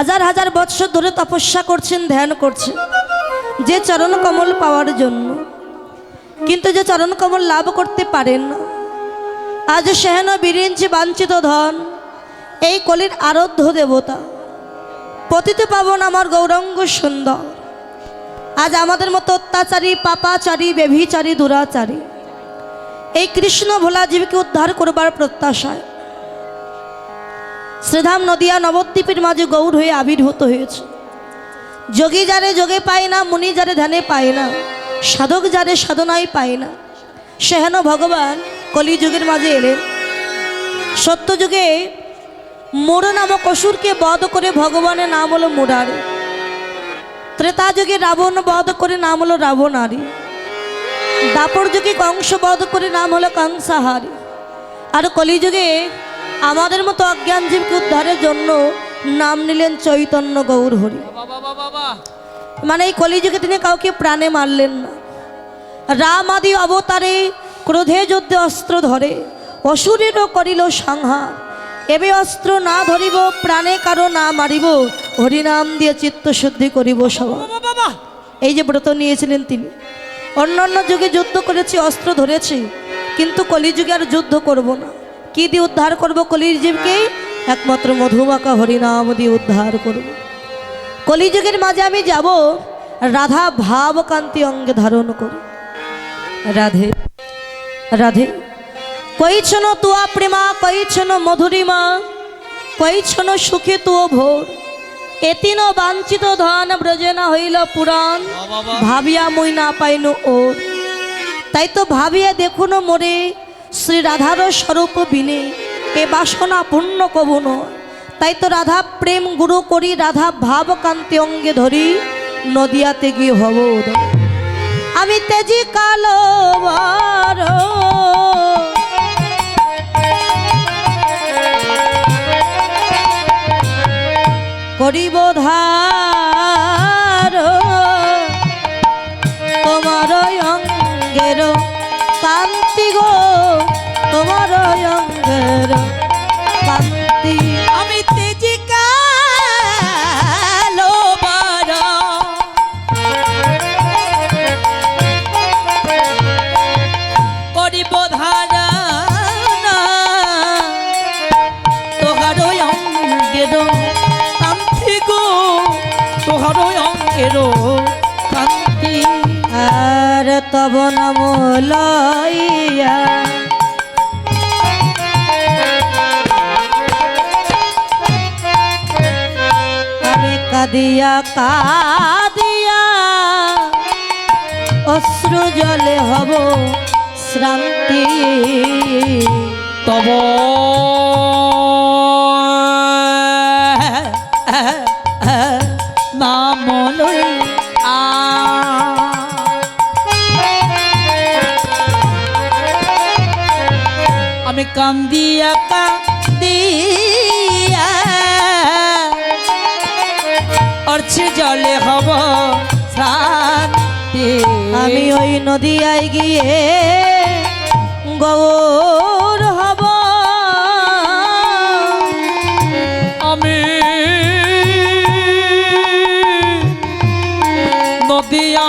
হাজার হাজার বৎসর ধরে তপস্যা করছেন, ধ্যান করছেন। যে চরণ কমল পাওয়ার জন্য। কিন্তু যে চরণ কমল লাভ করতে পারেন না। আজ সেহেন বিরিঞ্চি বাঞ্ছিত ধন, এই কলির আরাধ্য দেবতা। পতিত পাবন আমার গৌরঙ্গ সুন্দর। আজ আমাদের মতো অত্যাচারী, পাপাচারী বেভিচারী দুরাচারী। এই কৃষ্ণ ভোলা জীবকে উদ্ধার করবার প্রত্যাশায়। শ্রীধাম নদিয়া নবদ্বীপের মাঝে গৌর হয়ে আবির্ভূত হয়েছে। যোগী যারে যোগে পায় না, মুনি যারে ধ্যানে পায় না, সাধক যারে সাধনায় পায় না সেহেন ভগবান কলিযুগের মাঝে এলেন। সত্যযুগে মোড় নামক অসুরকে বধ করে ভগবানের নাম হলো মুরারি। ত্রেতা যুগে রাবণ বধ করে নাম হলো রাবণারী। দাপর যুগে কংস বধ করে নাম হলো কংসাহারী। আর কলিযুগে আমাদের মতো অজ্ঞান জীবকে উদ্ধারের জন্য নাম নিলেন চৈতন্য গৌর হরি। বাবা বাবা বাবা। মানে এই কলিযুগে তিনি কাউকে প্রাণে মারলেন না। রাম আদি অবতারে ক্রোধে যুদ্ধে অস্ত্র ধরে অসুরেরও করিল সংহার। এবে অস্ত্র না ধরিব প্রাণে কারও না মারিব হরিনাম দিয়ে চিত্তশুদ্ধি করিব সবাই এই যে ব্রত নিয়েছিলেন তিনি। অন্যান্য যুগে যুদ্ধ করেছি অস্ত্র ধরেছি কিন্তু কলিযুগে আর যুদ্ধ করব না। কি দিয়ে উদ্ধার করব কলির জীবকে একমাত্র মধুমাকা হরিনাম দিয়ে উদ্ধার করব। কলিযুগের মাঝে আমি যাব রাধা ভাবকান্তি অঙ্গে ধারণ করি রাধে রাধে। কইছন তুয়া প্রেমা কইছন মধুরিমা কইছন সুখে তুও ভোর। এতিন বাঞ্ছিত ধন ব্রজেনা হইল পুরাণ ভাবিয়া মুই না পাইনু ওর। তাই তো ভাবিয়া দেখুন মোরে শ্রী রাধার স্বরূপ বিনে, এ বাসনা পূর্ণ কবুন তাই তো রাধা প্রেম গুরু করি, রাধা ভাব কান্তি অঙ্গে ধরি, নদিয়াতে গিয়ে হব। আমি তেজি কালো করিব ধার তোমার অঙ্গের কান্তি গো, তোমার অঙ্গের কান্তি আমি তেজি কালো করিব ধারা তোহার অঙ্গের কান্তি গো, তোহার কাদিয়া কাদিয়া অশ্রু জলে হব শ্রান্তি। তব আমি কান্দিয়া কান্দিয়া অর্ছে জলে হব শান্তি আমি ওই নদিয়ায় গিয়ে গৌর হব। আমি নদিয়া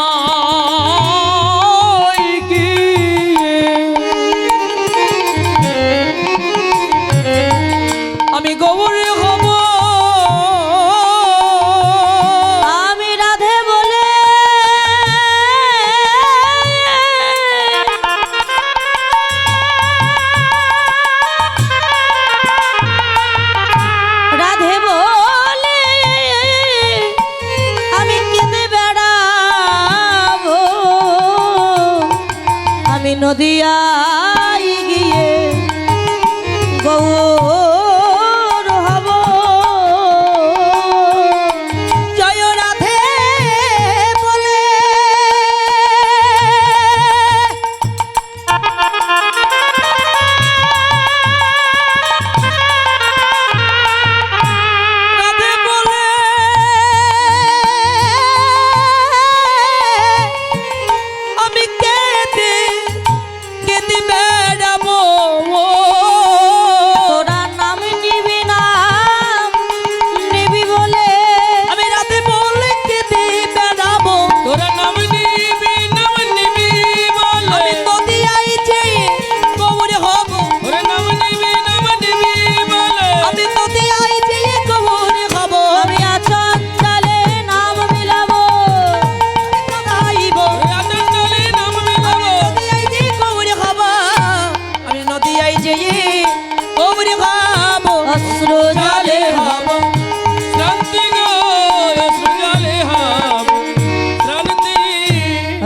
啊。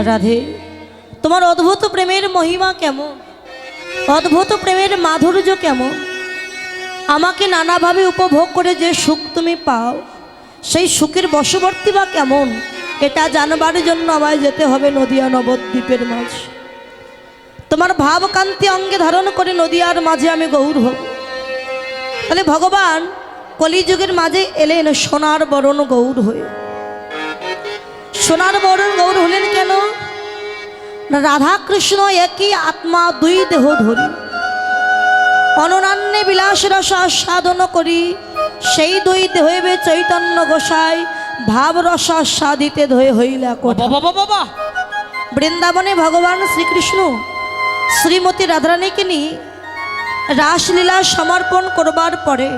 রাধে, তোমার অদ্ভুত প্রেমের মহিমা কেমন? অদ্ভুত প্রেমের মাধুর্য কেমন? আমাকে নানাভাবে উপভোগ করে যে সুখ তুমি পাও, সেই সুখের বশবর্তী বা কেমন? এটা জানবার জন্য আমায় যেতে হবে নদিয়া নবদ্বীপের মাঝে। তোমার ভাবকান্তি অঙ্গে ধারণ করে নদিয়ার মাঝে আমি গৌর হব। তাহলে ভগবান কলিযুগের মাঝে এলেন সোনার বরণ গৌর হয়ে। সোনার বরণ গৌর হলেন কেন? রাধা কৃষ্ণ একই আত্মা দুই দেহ ধরি। অননান্যে বিলাস রস আস্বাদন করি। সেই দুই দেহবে চৈতন্য গোসাই ভাব রস আস্বাদিতে ধয়ে হইলা বাবা! বৃন্দাবনে ভগবান শ্রীকৃষ্ণ শ্রীমতী রাধারানীকে নিয়ে রাসলীলা সমর্পণ করবার পরে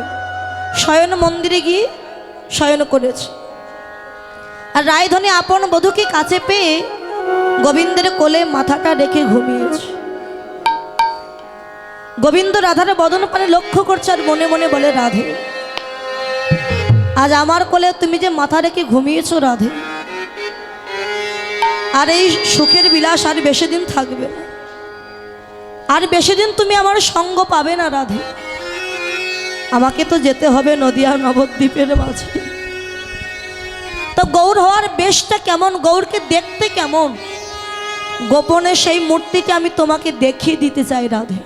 শয়ন মন্দিরে গিয়ে শয়ন করেছে। আর রায়ধনী আপন বধূকে কাছে পেয়ে গোবিন্দের কোলে মাথাটা রেখে ঘুমিয়েছে। গোবিন্দ রাধার বদন পানে লক্ষ্য করছে আর মনে মনে বলে, রাধে, আজ আমার কোলে তুমি যে মাথা রেখে ঘুমিয়েছো রাধে, আর এই সুখের বিলাস আর বেশি দিন থাকবে আর বেশি দিন তুমি আমার সঙ্গ পাবে না রাধে। আমাকে তো যেতে হবে নদিয়া নবদ্বীপের মাঝে। গৌর হওয়ার বেশটা কেমন? গৌরকে দেখতে কেমন? গোপনে সেই মূর্তিকে আমি তোমাকে দেখিয়ে দিতে চাই, রাধে।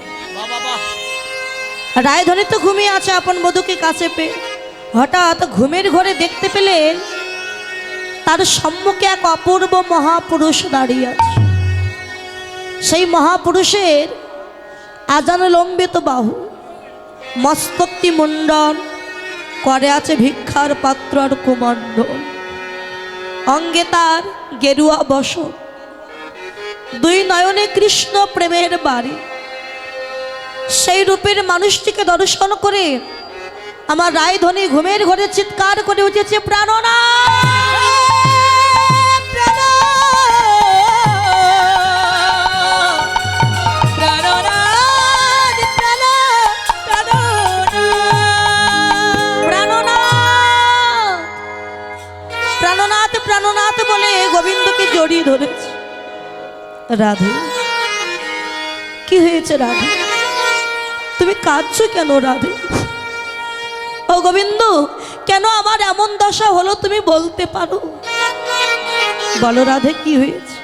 রায়ধনী তো ঘুমিয়ে আছে আপন বধূকে কাছে পেয়ে। হঠাৎ ঘুমের ঘরে দেখতে পেলেন তার সম্মুখে এক অপূর্ব মহাপুরুষ দাঁড়িয়ে আছে। সেই মহাপুরুষের আজান লম্বিত বাহু, মস্তকটি মুন্ডন, করে আছে ভিক্ষার পাত্র আর কুমণ্ডল। অঙ্গে তার গেরুয়া বস দুই নয়নে কৃষ্ণ প্রেমের বাড়ি সেই রূপের মানুষটিকে দর্শন করে আমার রায়ধনী ঘুমের ঘরে চিৎকার করে উঠেছে প্রাণনা প্রাণনাথ বলে গোবিন্দকে জড়িয়ে ধরেছে। রাধে, কি হয়েছে রাধে? তুমি কাঁদছো কেন রাধে? ও গোবিন্দ, কেন আমার এমন দশা হলো তুমি বলতে পারো? বলো রাধে, কি হয়েছে?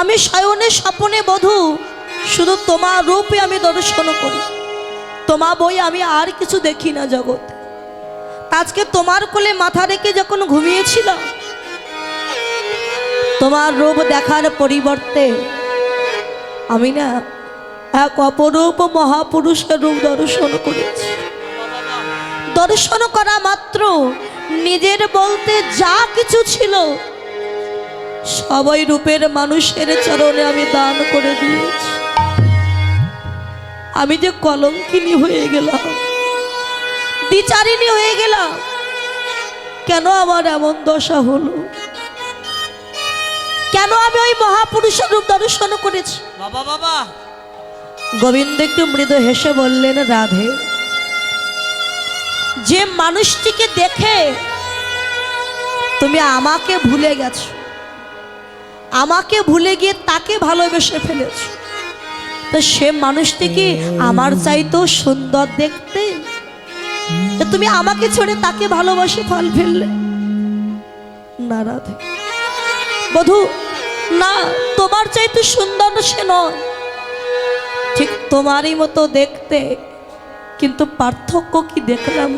আমি শয়নে স্বপনে বধূ, শুধু তোমার রূপে আমি দর্শন করি। তোমা বই আমি আর কিছু দেখি না জগৎ আজকে তোমার কোলে মাথা রেখে যখন ঘুমিয়েছিলাম তোমার রূপ দেখার পরিবর্তে আমি না এক অপরূপ মহাপুরুষের রূপ দর্শন করেছি। দর্শন করা মাত্র নিজের বলতে যা কিছু ছিল, সবাই রূপের মানুষের চরণে আমি দান করে দিয়েছি। আমি যে কলঙ্কিনী হয়ে গেলাম। দ্বিচারিণী হয়ে গেলাম। কেন আমার এমন দশা হলো? কেন আমি ওই মহাপুরুষের রূপ দর্শন করেছি? বাবা বাবা। গোবিন্দ একটু মৃদু হেসে বললেন রাধে যে মানুষটিকে দেখে তুমি আমাকে ভুলে গেছো আমাকে ভুলে গিয়ে তাকে ভালোবেসে ফেলেছো তো সে মানুষটি কি আমার চাইতেও সুন্দর দেখতে? তুমি আমাকে ছেড়ে তাকে ভালোবাসে ফল ফেললে। না, রাধে। বধু, না, তোমার চাইতে সুন্দর সে নয়। ঠিক তোমারই মতো দেখতে, কিন্তু পার্থক্য কি দেখলাম?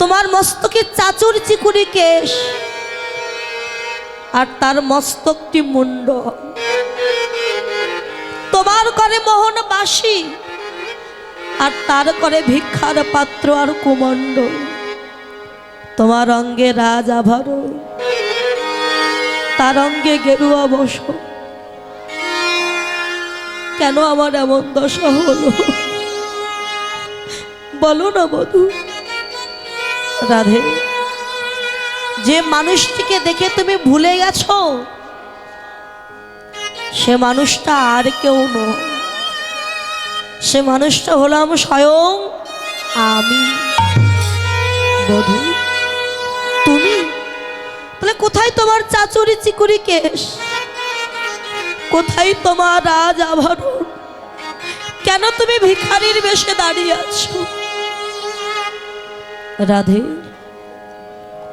তোমার মস্তকে চাচুর চিকুরি কেশ, আর তার মস্তকটি মুন্ড। তোমার করে মোহন বাসি আর তার করে ভিক্ষার পাত্র আর কুমণ্ডল। তোমার অঙ্গে রাজ আভরণ তার অঙ্গে গেরুয়া বস। কেন আমার এমন দশা হলো? বলো না বধু। রাধে, যে মানুষটিকে দেখে তুমি ভুলে গেছো, সে মানুষটা আর কেউ নয়। সে মানুষটা হলাম স্বয়ং আমি। তুমি? তাহলে কোথায় তোমার চাচুরি চিকুরি কেশ? কোথায় তোমার রাজ আভরণ? কেন তুমি ভিখারির বেশে দাঁড়িয়ে আছো? রাধে,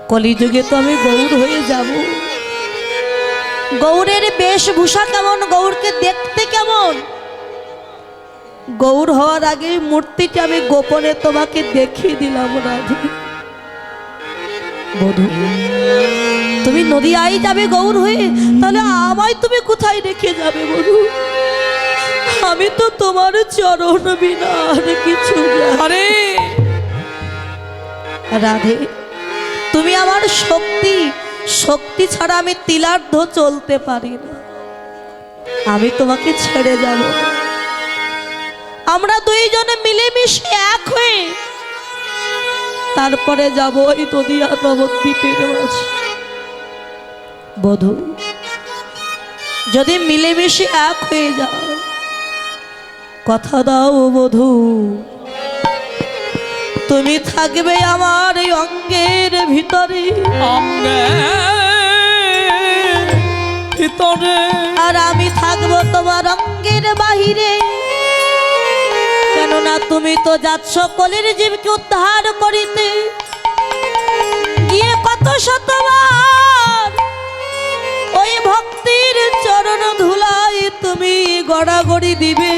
কলিযুগে তো আমি গৌর হয়ে যাব। গৌরের বেশভূষা কেমন? গৌরকে দেখতে কেমন? গৌর হওয়ার আগে মূর্তিটা আমি গোপনে তোমাকে দেখিয়ে দিলাম রাধে বধূ তুমি নদীয়াই যাবে গৌর হয়ে তাহলে আমায় তুমি কোথায় রেখে যাবে বধূ আমি তো তোমার চরণ বিনা আর কিছু না। আরে রাধে তুমি আমার শক্তি শক্তি ছাড়া আমি তিলার্ধ চলতে পারি না আমি তোমাকে ছেড়ে যাব না। আমরা দুইজনে মিলেমিশে এক হয়ে তারপরে যাব ওই নদীয়া নবদ্বীপের মাঝে। বধূ যদি মিলেমিশে এক হয়ে যাও কথা দাও বধূ। তুমি থাকবে আমার এই অঙ্গের ভিতরে। ভিতরে। আর আমি থাকব তোমার অঙ্গের বাহিরে। কেননা তুমি তো যাচ্ছ কলের জীবকে উদ্ধার করিতে। গিয়ে কত শতবার ওই ভক্তির চরণ ধুলাই তুমি গড়াগড়ি দিবে।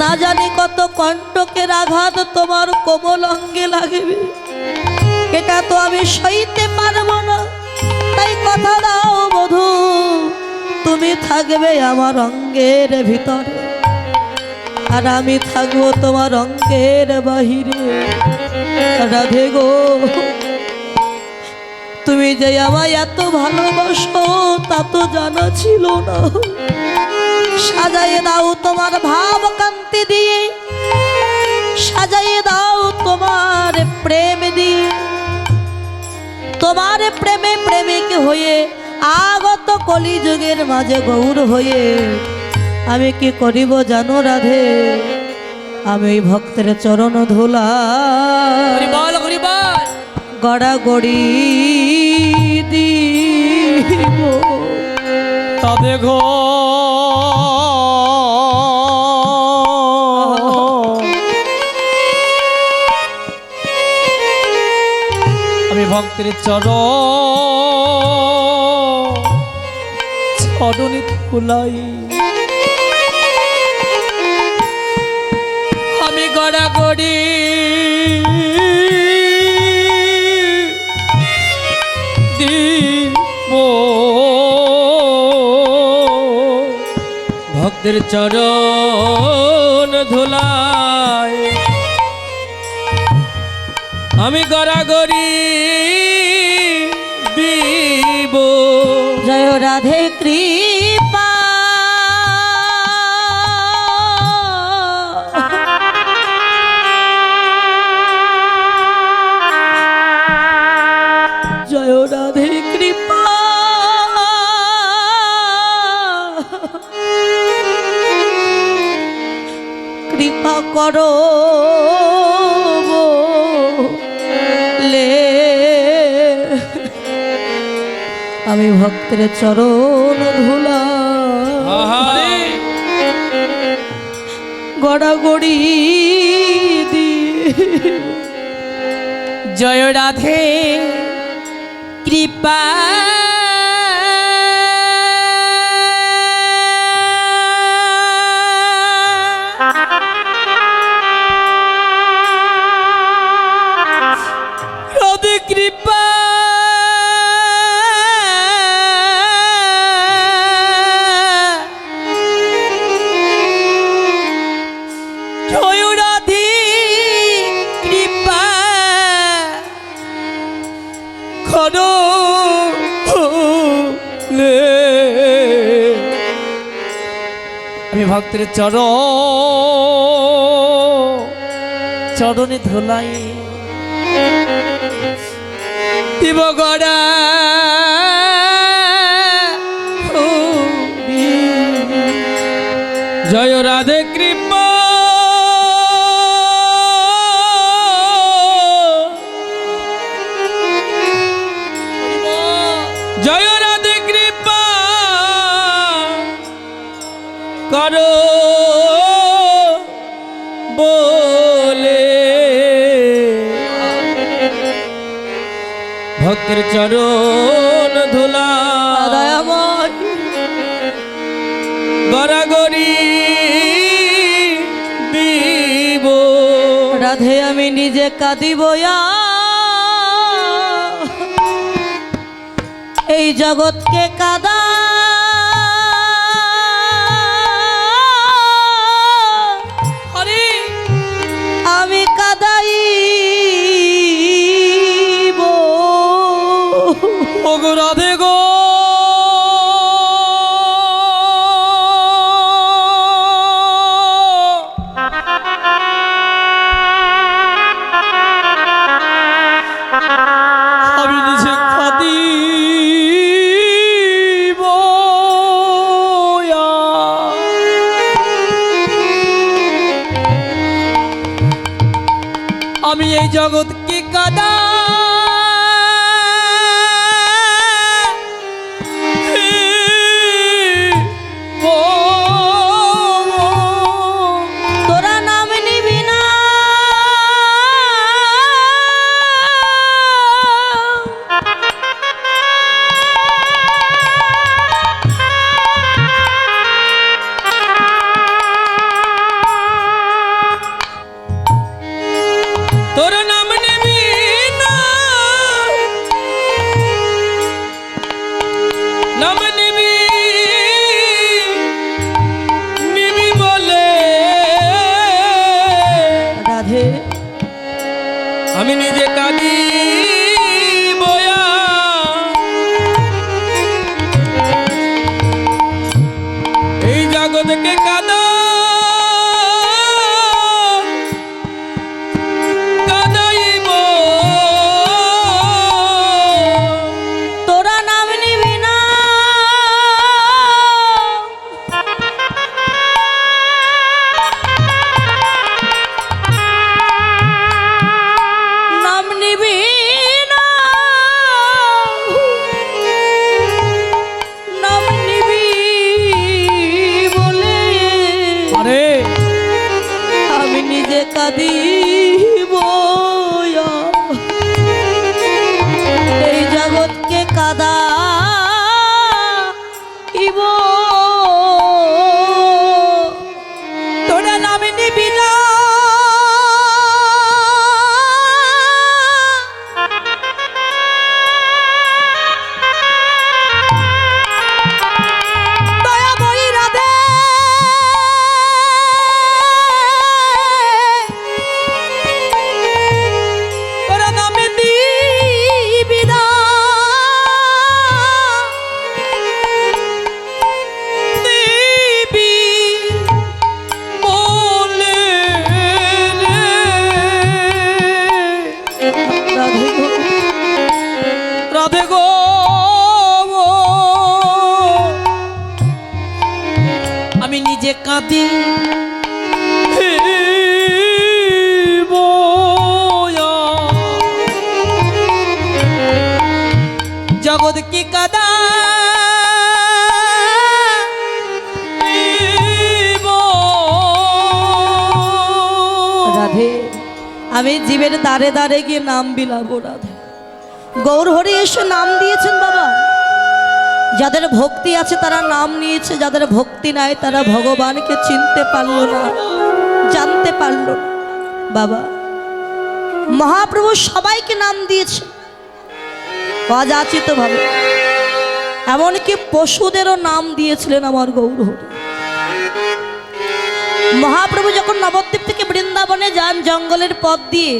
না জানি কত কণ্টকের আঘাত তোমার কোমল অঙ্গে লাগবে। এটা তো আমি সইতে পারব না। তাই কথা দাও বধু, তুমি থাকবে আমার অঙ্গের ভিতরে। আর আমি থাকব তোমার অঙ্গের বাহিরে। রাধে গো, তুমি যে আমায় এত ভালোবাসো, তা তো জানা ছিল না। সাজাইয়ে দাও তোমার ভাব কান্তি দিয়ে সাজাইয়ে দাও তোমার প্রেম দিয়ে। তোমার প্রেমে প্রেমিক হয়ে আগত কলিযুগের মাঝে গৌর হয়ে আমি কি করিব জানো রাধে? আমি ওই ভক্তের চরণ ধুলা। হরিবল গড়াগড়ি দিব। তবে ঘো আমি ভক্তের চর চরণে ফুলাই চরণ ধুলায় আমি গড়াগড়ি দিব। জয় রাধে কৃপা কৃপা করো লে আমি ভক্তের চরণ ধুলা গড়াগড়ি জয় রাধে কৃপা ভক্তের চর চরণে ধোলাই। দিব গড়া জয় রাধে ভক্তের চরণ ধুলা। গরাগরি দিব। রাধে আমি নিজে কাঁদিব এই জগৎকে কাদা। রাধে গো। আমি আমি এই জগৎকে আমি নিজে কাঁদি। নিজে আমি জীবের দাঁড়ে দাঁড়ে গিয়ে নাম বিলাবো গৌর হরি এসে নাম দিয়েছেন বাবা। যাদের ভক্তি আছে তারা নাম নিয়েছে, যাদের ভক্তি নাই তারা ভগবানকে চিনতে পারল না, জানতে পারল বাবা, মহাপ্রভু সবাইকে নাম দিয়েছে। অযাচিত ভাবে এমনকি পশুদেরও নাম দিয়েছিলেন আমার গৌর হরি। মহাপ্রভু যখন নবদ্বীপ বৃন্দাবনে যান জঙ্গলের পথ দিয়ে।